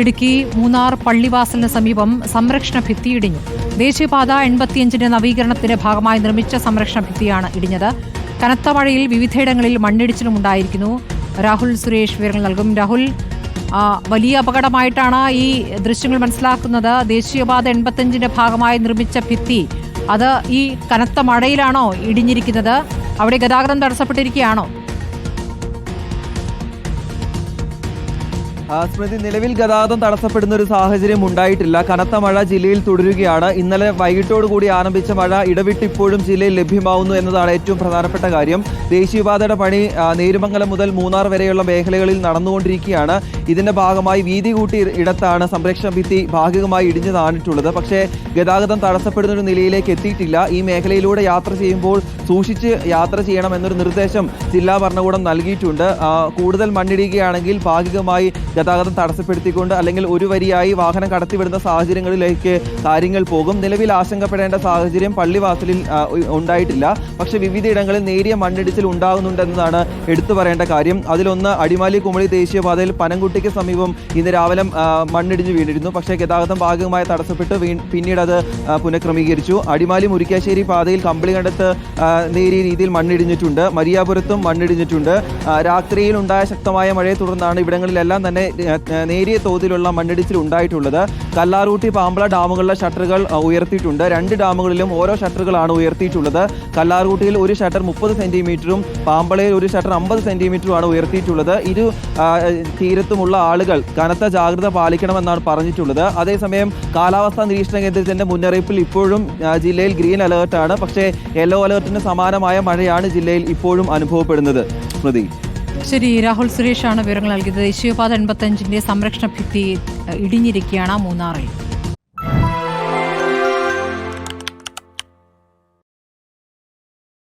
ഇടുക്കി മൂന്നാർ പള്ളിവാസലിന് സമീപം സംരക്ഷണ ഭിത്തി ഇടിഞ്ഞു. ദേശീയപാത എൺപത്തിയഞ്ചിന്റെ നവീകരണത്തിന്റെ ഭാഗമായി നിർമ്മിച്ച സംരക്ഷണ ഭിത്തിയാണ് ഇടിഞ്ഞത്. കനത്ത മഴയിൽ വിവിധയിടങ്ങളിൽ മണ്ണിടിച്ചിലും ഉണ്ടായിരിക്കുന്നു രാഹുൽ സുരേഷ് വിവരങ്ങൾ നൽകും. രാഹുൽ വലിയ അപകടമായിട്ടാണ് ഈ ദൃശ്യങ്ങൾ മനസ്സിലാക്കുന്നത്. ദേശീയപാത എൺപത്തിയഞ്ചിന്റെ ഭാഗമായി നിർമ്മിച്ച ഭിത്തി അത് ഈ കനത്ത മഴയിലാണോ ഇടിഞ്ഞിരിക്കുന്നത്? അവിടെ ഗതാഗതം തടസ്സപ്പെട്ടിരിക്കുകയാണോ? സ്മൃതി നിലവിൽ ഗതാഗതം തടസ്സപ്പെടുന്ന ഒരു സാഹചര്യം ഉണ്ടായിട്ടില്ല. കനത്ത മഴ ജില്ലയിൽ തുടരുകയാണ്. ഇന്നലെ വൈകിട്ടോടു കൂടി ആരംഭിച്ച മഴ ഇടവിട്ട് ഇപ്പോഴും ജില്ലയിൽ ലഭ്യമാവുന്നു എന്നതാണ് ഏറ്റവും പ്രധാനപ്പെട്ട കാര്യം. ദേശീയപാതയുടെ പണി നേരുമംഗലം മുതൽ മൂന്നാർ വരെയുള്ള മേഖലകളിൽ നടന്നുകൊണ്ടിരിക്കുകയാണ്. ഇതിന്റെ ഭാഗമായി വീതി കൂട്ടി ഇടത്താണ് സംരക്ഷണ ഭിത്തി ഭാഗികമായി ഇടിഞ്ഞു താണിട്ടുള്ളത്. പക്ഷേ ഗതാഗതം തടസ്സപ്പെടുന്ന ഒരു നിലയിലേക്ക് എത്തിയിട്ടില്ല. ഈ മേഖലയിലൂടെ യാത്ര ചെയ്യുമ്പോൾ സൂക്ഷിച്ച് യാത്ര ചെയ്യണം എന്നൊരു നിർദ്ദേശം ജില്ലാ ഭരണകൂടം നൽകിയിട്ടുണ്ട്. കൂടുതൽ മണ്ണിടിയുകയാണെങ്കിൽ ഭാഗികമായി ഗതാഗതം തടസ്സപ്പെടുത്തിക്കൊണ്ട് അല്ലെങ്കിൽ ഒരു വരിയായി വാഹനം കടത്തിവിടുന്ന സാഹചര്യങ്ങളിലേക്ക് കാര്യങ്ങൾ പോകും. നിലവിൽ ആശങ്കപ്പെടേണ്ട സാഹചര്യം പള്ളിവാസലിൽ ഉണ്ടായിട്ടില്ല. പക്ഷേ വിവിധയിടങ്ങളിൽ നേരിയ മണ്ണിടിച്ചിൽ ഉണ്ടാകുന്നുണ്ടെന്നതാണ് എടുത്തു പറയേണ്ട കാര്യം. അതിലൊന്ന് അടിമാലി കുമളി ദേശീയപാതയിൽ പനംകുട്ടിക്ക് സമീപം ഇന്ന് രാവിലെ മണ്ണിടിഞ്ഞ് വീണിരുന്നു. പക്ഷേ ഗതാഗതം ഭാഗികമായി തടസ്സപ്പെട്ട്. പിന്നീട് അത് പുനഃക്രമീകരിച്ചു. അടിമാലി മുരിക്കാശ്ശേരി പാതയിൽ കമ്പിളികണ്ടത്ത് കണ്ടത്ത് നേരിയ രീതിയിൽ മണ്ണിടിഞ്ഞിട്ടുണ്ട്. മരിയാപുരത്തും മണ്ണിടിഞ്ഞിട്ടുണ്ട്. രാത്രിയിൽ ഉണ്ടായ ശക്തമായ മഴയെ തുടർന്നാണ് ഇവിടങ്ങളിലെല്ലാം തന്നെ നേരിയ തോതിലുള്ള മണ്ണിടിച്ചിൽ ഉണ്ടായിട്ടുള്ളത്. കല്ലാറൂട്ടി പാമ്പള ഡാമുകളിലെ ഷട്ടറുകൾ ഉയർത്തിയിട്ടുണ്ട്. രണ്ട് ഡാമുകളിലും ഓരോ ഷട്ടറുകളാണ് ഉയർത്തിയിട്ടുള്ളത്. കല്ലാറൂട്ടിയിൽ ഒരു ഷട്ടർ മുപ്പത് സെന്റിമീറ്ററും പാമ്പളയിൽ ഒരു ഷട്ടർ അമ്പത് സെന്റിമീറ്ററുമാണ് ഉയർത്തിയിട്ടുള്ളത്. ഇരു തീരത്തുമുള്ള ആളുകൾ കനത്ത ജാഗ്രത പാലിക്കണമെന്നാണ് പറഞ്ഞിട്ടുള്ളത്. അതേസമയം കാലാവസ്ഥാ നിരീക്ഷണ കേന്ദ്രത്തിന്റെ മുന്നറിയിപ്പിൽ ഇപ്പോഴും ജില്ലയിൽ ഗ്രീൻ അലേർട്ടാണ്. പക്ഷേ യെല്ലോ അലേർട്ടിന് സമാനമായ മഴയാണ് ജില്ലയിൽ ഇപ്പോഴും അനുഭവപ്പെടുന്നത്. സ്മൃതി. ശരി രാഹുൽ സുരേഷാണ് വിവരങ്ങൾ നൽകിയത്. ദേശീയപാത എൺപത്തഞ്ചിന്റെ സംരക്ഷണ ഭിത്തി ഇടിഞ്ഞിരിക്കുകയാണ് മൂന്നാറിൽ.